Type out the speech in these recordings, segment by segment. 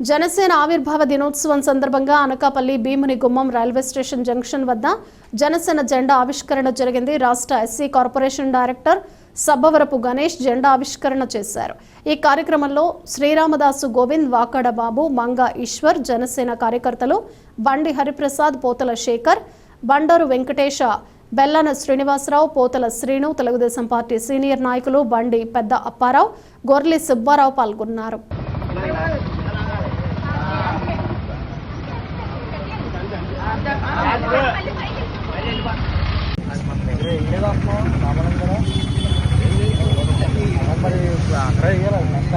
జనసేన ఆవిర్భావ దినోత్సవం సందర్భంగా అనకాపల్లి భీముని గుమ్మం రైల్వే స్టేషన్ జంక్షన్ వద్ద జనసేన జెండా ఆవిష్కరణ జరిగింది. రాష్ట్ర SC corporation director Sabbavarapu Ganesh జెండా ఆవిష్కరణ చేశారు. ఈ కార్యక్రమంలో శ్రీరామదాసు గోవింద్ వాకాడ బాబు మంగ ఈశ్వర్ జనసేన కార్యకర్తలు బండి హరిప్రసాద్ పోతల శేఖర్ బండారు వెంకటేశ బెల్లన శ్రీనివాసరావు పోతల శ్రీను తెలుగుదేశం పార్టీ సీనియర్ నాయకులు బండి పెద్ద అప్పారావు గొర్లి సుబ్బారావు పాల్గొన్నారు. మరి అక్కడ వేయాలి నెక్స్ట్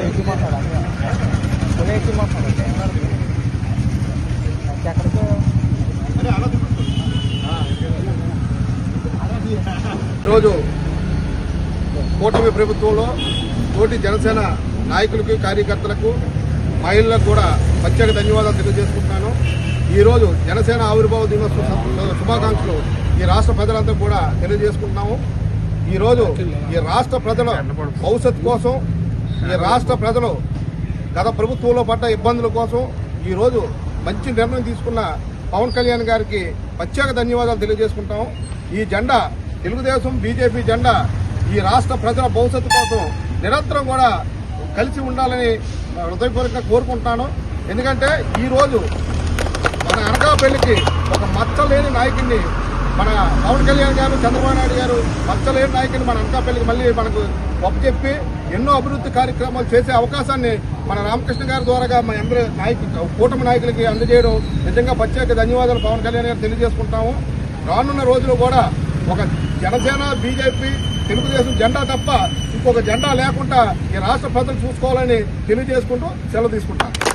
ఎక్కిమంటాడు అన్నీ ఎక్కిమంటాడు ఎక్కడికి ఈరోజు కూటమి ప్రభుత్వంలో తోటి జనసేన నాయకులకు కార్యకర్తలకు మహిళలకు కూడా ప్రత్యేక ధన్యవాదాలు తెలియజేసుకుంటున్నాను. ఈరోజు జనసేన ఆవిర్భావ దినోత్సవ శుభాకాంక్షలు ఈ రాష్ట్ర ప్రజలంతా కూడా తెలియజేసుకుంటున్నాము. ఈరోజు ఈ రాష్ట్ర ప్రజల భవిష్యత్తు కోసం ఈ రాష్ట్ర ప్రజలు గత ప్రభుత్వంలో పడ్డ ఇబ్బందుల కోసం ఈరోజు మంచి నిర్ణయం తీసుకున్న పవన్ కళ్యాణ్ గారికి ప్రత్యేక ధన్యవాదాలు తెలియజేసుకుంటాం ఈ జెండా తెలుగుదేశం బీజేపీ జెండా ఈ రాష్ట్ర ప్రజల భవిష్యత్తు కోసం నిరంతరం కూడా కలిసి ఉండాలని హృదయపూర్వకంగా కోరుకుంటున్నాను. ఎందుకంటే ఈరోజు మన అనకాపల్లికి ఒక మచ్చలేని నాయకుడిని మన పవన్ కళ్యాణ్ గారు చంద్రబాబు నాయుడు గారు మచ్చలేని నాయకుడిని మన అనకాపల్లికి మళ్ళీ మనకు చెప్పి ఎన్నో అభివృద్ధి కార్యక్రమాలు చేసే అవకాశాన్ని మన రామకృష్ణ గారి ద్వారాగా మన అందరి నాయకు కూటమి నాయకులకి అందజేయడం నిజంగా ప్రత్యేక ధన్యవాదాలు పవన్ కళ్యాణ్ గారు తెలియజేసుకుంటాము. రానున్న రోజులు కూడా ఒక జనసేన బీజేపీ తెలుగుదేశం జెండా తప్ప ఒక జెండా లేకుండా ఈ రాష్ట్ర ప్రజలు చూసుకోవాలని తెలియజేసుకుంటూ సెలవు తీసుకుంటాను.